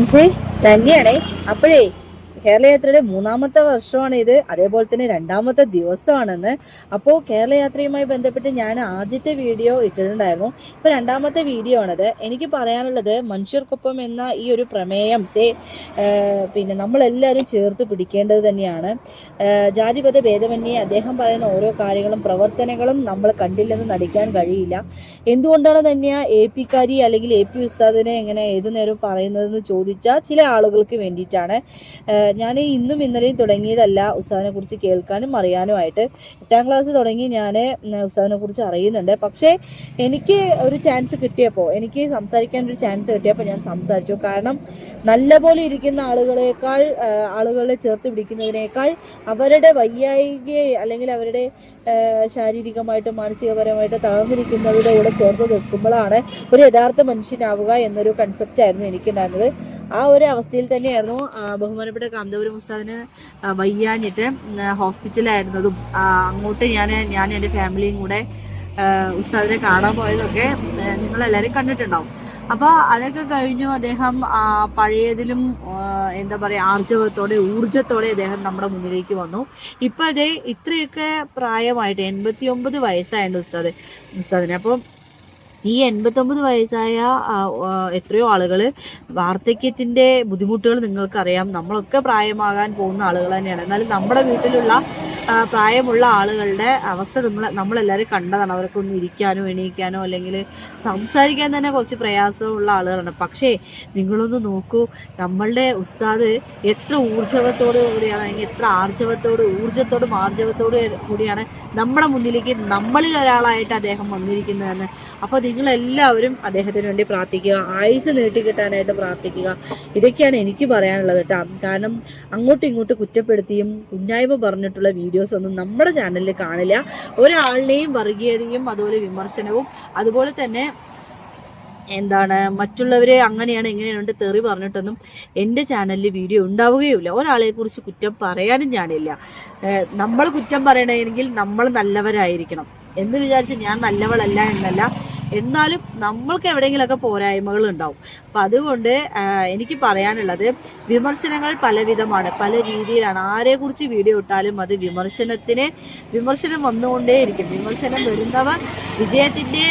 മിൻസേ തന്നെയാണേ അപ്പോഴേ കേരളയാത്രയുടെ മൂന്നാമത്തെ വർഷമാണ് ഇത്. അതേപോലെ തന്നെ രണ്ടാമത്തെ ദിവസമാണെന്ന്. അപ്പോൾ കേരളയാത്രയുമായി ബന്ധപ്പെട്ട് ഞാൻ ആദ്യത്തെ വീഡിയോ ഇട്ടിട്ടുണ്ടായിരുന്നു. ഇപ്പോൾ രണ്ടാമത്തെ വീഡിയോ ആണത്. എനിക്ക് പറയാനുള്ളത് മനുഷ്യർക്കൊപ്പം എന്ന ഈ ഒരു പ്രമേയത്തെ പിന്നെ നമ്മളെല്ലാവരും ചേർത്ത് പിടിക്കേണ്ടത് തന്നെയാണ്. ജാതിപത ഭേദമന്യേ അദ്ദേഹം പറയുന്ന ഓരോ കാര്യങ്ങളും പ്രവർത്തനങ്ങളും നമ്മൾ കണ്ടില്ലെന്ന് നടിക്കാൻ കഴിയില്ല. എന്തുകൊണ്ടാണ് തന്നെയാ എ കാരി അല്ലെങ്കിൽ എ പി ഉസ്താദിനെ എങ്ങനെ ഏതു നേരവും പറയുന്നതെന്ന് ചോദിച്ചാൽ ചില ആളുകൾക്ക് വേണ്ടിയിട്ടാണ്. ഞാൻ ഇന്നും ഇന്നലെയും തുടങ്ങിയതല്ല ഉസ്താദിനെ കുറിച്ച് കേൾക്കാനും അറിയാനുമായിട്ട്. എട്ടാം ക്ലാസ് തുടങ്ങി ഞാൻ ഉസ്താദിനെ കുറിച്ച് അറിയുന്നുണ്ട്. പക്ഷേ എനിക്ക് ഒരു ചാൻസ് കിട്ടിയപ്പോൾ എനിക്ക് സംസാരിക്കാൻ ഒരു ചാൻസ് കിട്ടിയപ്പോൾ ഞാൻ സംസാരിച്ചു. കാരണം നല്ല പോലെ ഇരിക്കുന്ന ആളുകളെക്കാൾ ആളുകളെ ചേർത്ത് പിടിക്കുന്നതിനേക്കാൾ അവരുടെ വയ്യായികയെ അല്ലെങ്കിൽ അവരുടെ ശാരീരികമായിട്ടും മാനസികപരമായിട്ട് തളർന്നിരിക്കുന്നവരുടെ കൂടെ ചേർത്ത് നിൽക്കുമ്പോഴാണ് ഒരു യഥാർത്ഥ മനുഷ്യനാവുക എന്നൊരു കൺസെപ്റ്റായിരുന്നു എനിക്കുണ്ടായിരുന്നത്. ആ ഒരു അവസ്ഥയിൽ തന്നെയായിരുന്നു ബഹുമാനപ്പെട്ട കാന്തപുരം ഉസ്താദിന് വയ്യാഞ്ഞിട്ട് ഹോസ്പിറ്റലായിരുന്നതും അങ്ങോട്ട് ഞാൻ ഞാൻ എന്റെ ഫാമിലിയും കൂടെ ഉസ്താദിനെ കാണാൻ പോയതൊക്കെ നിങ്ങളെല്ലാവരും കണ്ടിട്ടുണ്ടാവും. അപ്പോൾ അതൊക്കെ കഴിഞ്ഞു അദ്ദേഹം പഴയതിലും എന്താ പറയുക ആർജവത്തോടെ ഊർജത്തോടെ അദ്ദേഹം നമ്മുടെ മുന്നിലേക്ക് വന്നു. ഇപ്പം അതേ ഇത്രയൊക്കെ പ്രായമായിട്ട് എൺപത്തി ഒമ്പത് വയസ്സായുണ്ട് ഉസ്താദ് ഉസ്താദിന്. അപ്പോൾ ഈ എൺപത്തൊമ്പത് വയസ്സായ എത്രയോ ആളുകൾ വാർദ്ധക്യത്തിന്റെ ബുദ്ധിമുട്ടുകൾ നിങ്ങൾക്കറിയാം. നമ്മളൊക്കെ പ്രായമാകാൻ പോകുന്ന ആളുകൾ തന്നെയാണ്. എന്നാലും നമ്മുടെ വീട്ടിലുള്ള പ്രായമുള്ള ആളുകളുടെ അവസ്ഥ നമ്മൾ നമ്മളെല്ലാവരും കണ്ടതാണ്. അവർക്കൊന്ന് ഇരിക്കാനോ എണീക്കാനോ അല്ലെങ്കിൽ സംസാരിക്കാൻ തന്നെ കുറച്ച് പ്രയാസമുള്ള ആളുകളാണ്. പക്ഷേ നിങ്ങളൊന്ന് നോക്കൂ നമ്മളുടെ ഉസ്താദ് എത്ര ഊർജവത്തോട് കൂടിയാണ് അല്ലെങ്കിൽ എത്ര ആർജവത്തോട് ഊർജത്തോടും ആർജവത്തോട് കൂടിയാണ് നമ്മുടെ മുന്നിലേക്ക് നമ്മളിൽ ഒരാളായിട്ട് അദ്ദേഹം വന്നിരിക്കുന്നതെന്ന്. അപ്പോൾ നിങ്ങളെല്ലാവരും അദ്ദേഹത്തിന് വേണ്ടി പ്രാർത്ഥിക്കുക ആയുസ് നീട്ടിക്കിട്ടാനായിട്ട് പ്രാർത്ഥിക്കുക. ഇതൊക്കെയാണ് എനിക്ക് പറയാനുള്ളത് കേട്ടോ. കാരണം അങ്ങോട്ടും ഇങ്ങോട്ടും കുറ്റപ്പെടുത്തിയും കുഞ്ഞായ്മ പറഞ്ഞിട്ടുള്ള വീഡിയോസ് ഒന്നും നമ്മുടെ ചാനലിൽ കാണില്ല. ഒരാളിനെയും വർഗീയതയും അതുപോലെ വിമർശനവും അതുപോലെ തന്നെ എന്താണ് മറ്റുള്ളവരെ അങ്ങനെയാണ് ഇങ്ങനെയുണ്ട് തെറി പറഞ്ഞിട്ടൊന്നും എന്റെ ചാനലിൽ വീഡിയോ ഉണ്ടാവുകയുമില്ല. ഒരാളെ കുറിച്ച് കുറ്റം പറയാനും ഞാനില്ല. നമ്മൾ കുറ്റം പറയണമെങ്കിൽ നമ്മൾ നല്ലവരായിരിക്കണം. എന്ന് വിചാരിച്ച് ഞാൻ നല്ലവളല്ല എന്നല്ല. എന്നാലും നമ്മൾക്ക് എവിടെയെങ്കിലുമൊക്കെ പോരായ്മകൾ ഉണ്ടാവും. അപ്പം അതുകൊണ്ട് എനിക്ക് പറയാനുള്ളത് വിമർശനങ്ങൾ പലവിധമാണ്. പല രീതിയിലാണ്. ആരെക്കുറിച്ച് വീഡിയോ ഇട്ടാലും അത് വിമർശനത്തിന് വിമർശനം വന്നുകൊണ്ടേയിരിക്കും. വിമർശനം വരുന്നവർ വിജയത്തിന്റെ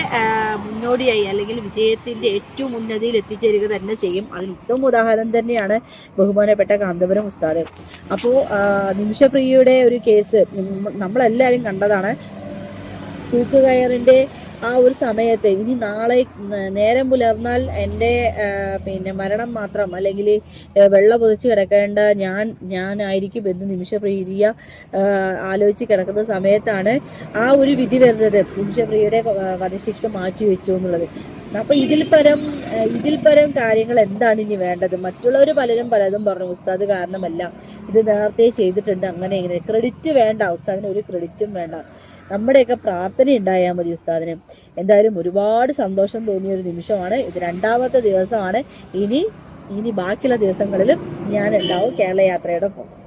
മുന്നോടിയായി അല്ലെങ്കിൽ വിജയത്തിന്റെ ഏറ്റവും ഉന്നതിയിൽ എത്തിച്ചേരുക തന്നെ ചെയ്യും. അതിന് ഉത്തമ ഉദാഹരണം തന്നെയാണ് ബഹുമാനപ്പെട്ട കാന്തപുരം ഉസ്താദ്. അപ്പോൾ നിമിഷപ്രിയയുടെ ഒരു കേസ് നമ്മ- നമ്മളെല്ലാവരും കണ്ടതാണ്. തൂക്കുകയറിന്റെ ആ ഒരു സമയത്ത് ഇനി നാളെ നേരം പുലർന്നാൽ എന്റെ പിന്നെ മരണം മാത്രം അല്ലെങ്കിൽ വെള്ളം പൊതിച്ച് കിടക്കേണ്ട ഞാൻ ഞാനായിരിക്കും എന്ന് നിമിഷപ്രിയ ആലോചിച്ച് കിടക്കുന്ന സമയത്താണ് ആ ഒരു വിധി വരുന്നത്. നിമിഷപ്രിയയുടെ വധശിക്ഷ മാറ്റിവെച്ചു എന്നുള്ളത്. അപ്പൊ ഇതിൽ പരം ഇതിൽ പരം കാര്യങ്ങൾ എന്താണ് ഇനി വേണ്ടത്? മറ്റുള്ളവർ പലരും പലതും പറഞ്ഞു. ഉസ്താദ് കാരണമല്ല. ഇത് നേരത്തെ ചെയ്തിട്ടുണ്ട്. അങ്ങനെ ഇങ്ങനെ. ക്രെഡിറ്റ് വേണ്ട. ഉസ്താദിന് ഒരു ക്രെഡിറ്റും വേണ്ട. നമ്മുടെയൊക്കെ പ്രാർത്ഥന ഉണ്ടായാൽ മതി ഉസ്താദിന്. എന്തായാലും ഒരുപാട് സന്തോഷം തോന്നിയ ഒരു നിമിഷമാണ്. ഇത് രണ്ടാമത്തെ ദിവസമാണ്. ഇനി ഇനി ബാക്കിയുള്ള ദിവസങ്ങളിലും ഞാൻ ഉണ്ടാവും കേരള യാത്രയുടെ ഒപ്പം